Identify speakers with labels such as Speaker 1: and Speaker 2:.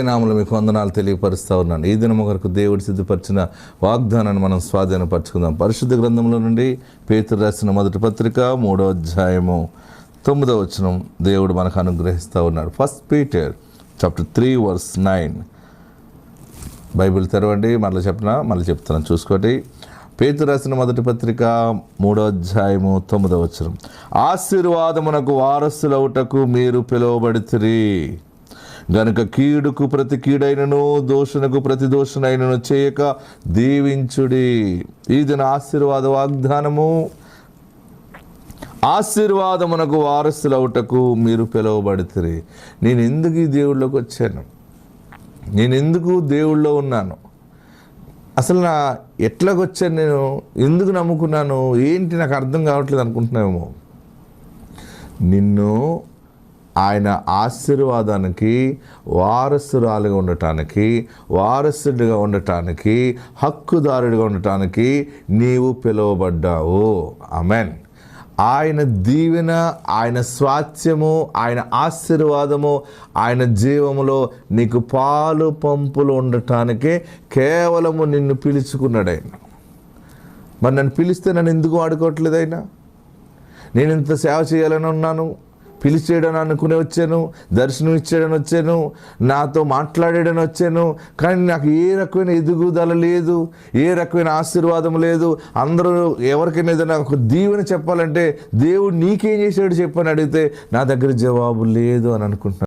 Speaker 1: నామలు మీకు వందనాలు తెలియపరుస్తూ ఉన్నాను. ఈ దినం ఒకరికి దేవుడు సిద్ధపరిచిన వాగ్దానాన్ని మనం స్వాధీనపరచుకుందాం. పరిశుద్ధ గ్రంథంలో నుండి పేతురు రాసిన మొదటి పత్రిక మూడో అధ్యాయము తొమ్మిదో వచనం దేవుడు మనకు అనుగ్రహిస్తూ ఉన్నాడు. First Peter chapter three verse nine Bible తెరవండి మళ్ళీ చెప్పిన? మళ్ళీ చెప్తున్నాను చూసుకోండి. పేతు రాసిన మొదటి పత్రిక మూడో అధ్యాయము తొమ్మిదో వచనం. ఆశీర్వాదమునకు వారసులవుటకు మీరు పిలువబడితిరి. గనుక కీడుకు ప్రతి కీడైనను దోషణకు ప్రతి దోషణైనను చేయక దీవించుడి. ఇది నా ఆశీర్వాద వాగ్దానము. ఆశీర్వాదమునకు వారసులవుటకు మీరు పిలువబడితిరి. నేను ఎందుకు ఈ దేవుళ్ళకి వచ్చాను? నేను ఎందుకు దేవుళ్ళో ఉన్నాను? అసలు నా ఎట్లాగొచ్చాను నేను? ఎందుకు నమ్ముకున్నాను? ఏంటి నాకు అర్థం కావట్లేదు అనుకుంటున్నామేమో నిన్ను ఆయన ఆశీర్వాదానికి వారసురాలుగా ఉండటానికి వారసుడిగా ఉండటానికి హక్కుదారుడిగా ఉండటానికి నీవు పిలువబడ్డావు. అమెన్ ఆయన దీవెన ఆయన స్వాస్థ్యము ఆయన ఆశీర్వాదము ఆయన జీవములో నీకు పాలు పంపులు ఉండటానికే కేవలము నిన్ను పిలుచుకున్నాడు ఆయన మరి నన్ను పిలిస్తే నన్ను ఎందుకు వాడుకోవట్లేదు ఆయన నేను ఇంత సేవ చేయాలని ఉన్నాను. పిలిచేయడం అనుకుని వచ్చాను దర్శనం ఇచ్చేయడం వచ్చాను నాతో మాట్లాడేయడని వచ్చాను. కానీ నాకు ఏ రకమైన ఎదుగుదల లేదు ఏ రకమైన ఆశీర్వాదం లేదు. అందరూ ఎవరికైనా ఏదైనా ఒక దీవెన చెప్పాలంటే దేవుడు నీకేం చేశాడు చెప్పని అడిగితే నా దగ్గర జవాబు లేదు అని అనుకుంటున్నాను.